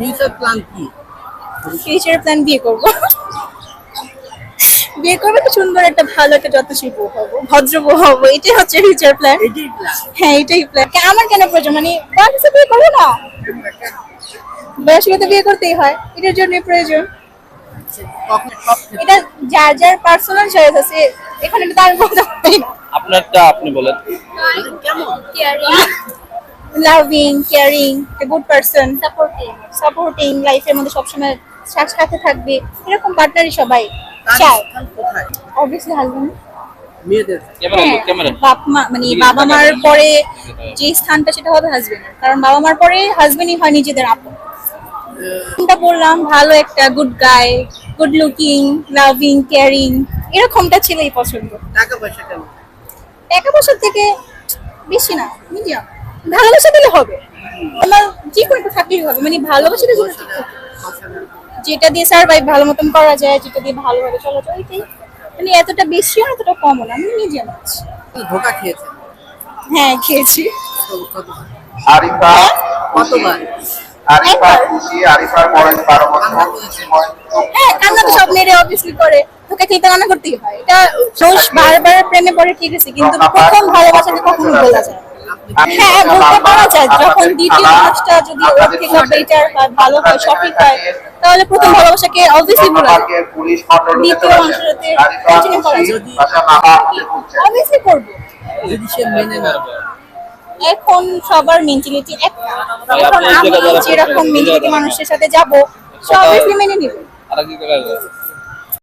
Future plan কি? Future plan বিয়ে করব। বিয়ে করব তো সুন্দর একটা ভালো একটা যত্নশীল বউ হব ভদ্র বউ হব এটাই হচ্ছে ফিউচার প্ল্যান হ্যাঁ এটাই প্ল্যান আমার কেন প্রয়োজন? মানে বয়সে বিয়ে করব না? বয়সে তো বিয়ে করতেই হয় এটার জন্য প্রয়োজন। ক্ষেত্রে এটা যার যার পার্সোনাল চয়েস আছে এখানে তো তার বলতে পারি না। আপনারটা আপনি বলেন। Loving caring a good person supporting supporting লাইফের মধ্যে সবসময় সাথে সাথে থাকবে। এরকম পার্টনারই সবাই। চায় অবভিয়াসলি হাজবেন্ড হ্যাঁ, ক্যামেরা বাপ মা মানে বাবা মার পরে যে স্থানটা সেটা হবে হাজবেন্ড কারণ বাবা মার পরে হাজবেন্ডই হয় নিজেদের আপন। কোনটা বললাম ভালো একটা good guy good looking loving caring এরকমটা ছেলেই পছন্দ। টাকা পয়সা টাকা পয়সার থেকে বেশি না মিডিয়াম ভালোবাসা দিলে হবে। আমার যে কোনো একটা থাকলেই হবে মানে ভালোবাসা দিয়ে যেটা ঠিক থাকে। যেটা দিয়ে সার্ভাইভ ভালো মতন করা যায় যেটা দিয়ে ভালোভাবে চলা যায় ওইটাই মানে এতটা বেশি না এতটা কমও না আমি নিজে আছি। ধোকা খেয়েছেন হ্যাঁ খেয়েছি। আরিফা কতবার? আরিফা খুশি আরিফার বয়স বারো বছর। হ্যাঁ কান্না তো সব মেয়েরা অবভিয়াসলি করে। তোকে খেতে কান্না করতেই হয়। এটা বারবার প্রেমে পড়ে ঠিক আছে কিন্তু প্রথম ভালোবাসাকে কখনো বলা যায়। হ্যাঁ বলতে পারা যায় যখন দ্বিতীয় মানুষটা যদি ওর থেকে বেটার হয় ভালো হয় সঠিক হয় তাহলে প্রথম ভালোবাসাকে অবভিয়াসলি বলা দ্বিতীয় করা অবভিয়াসলি করব। যদি সে মেনে না এখন সবার মেন্টালিটি একটা এখন আমি যেরকম মেন্টালিটি মানুষের সাথে যাব সে অবভিয়াসলি মেনে নিবে।